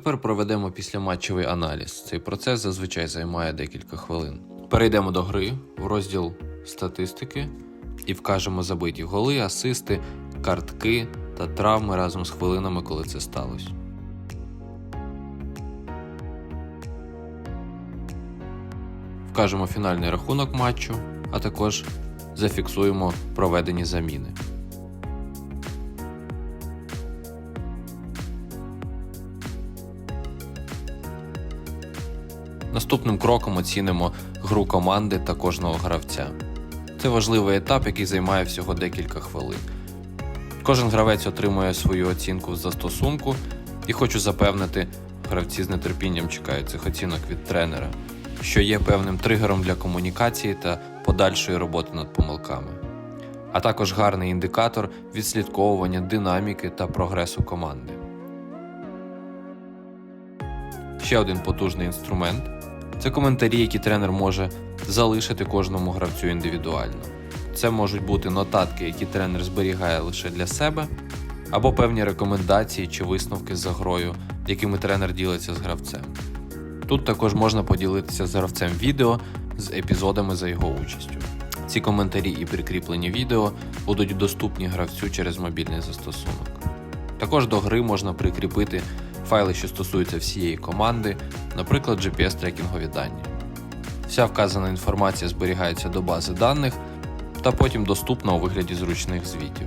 тепер проведемо післяматчевий аналіз. Цей процес зазвичай займає декілька хвилин. Перейдемо до гри в розділ статистики і вкажемо забиті голи, асисти, картки та травми разом з хвилинами, коли це сталося. Вкажемо фінальний рахунок матчу, а також зафіксуємо проведені заміни. Наступним кроком оцінимо гру команди та кожного гравця. Це важливий етап, який займає всього декілька хвилин. Кожен гравець отримує свою оцінку в застосунку, і хочу запевнити, гравці з нетерпінням чекають цих оцінок від тренера, що є певним тригером для комунікації та подальшої роботи над помилками, а також гарний індикатор відслідковування динаміки та прогресу команди. Ще один потужний інструмент це коментарі, які тренер може залишити кожному гравцю індивідуально. Це можуть бути нотатки, які тренер зберігає лише для себе, або певні рекомендації чи висновки з грою, якими тренер ділиться з гравцем. Тут також можна поділитися з гравцем відео з епізодами за його участю. Ці коментарі і прикріплені відео будуть доступні гравцю через мобільний застосунок. Також до гри можна прикріпити файли, що стосуються всієї команди, наприклад, GPS-трекінгові дані. Вся вказана інформація зберігається до бази даних та потім доступна у вигляді зручних звітів.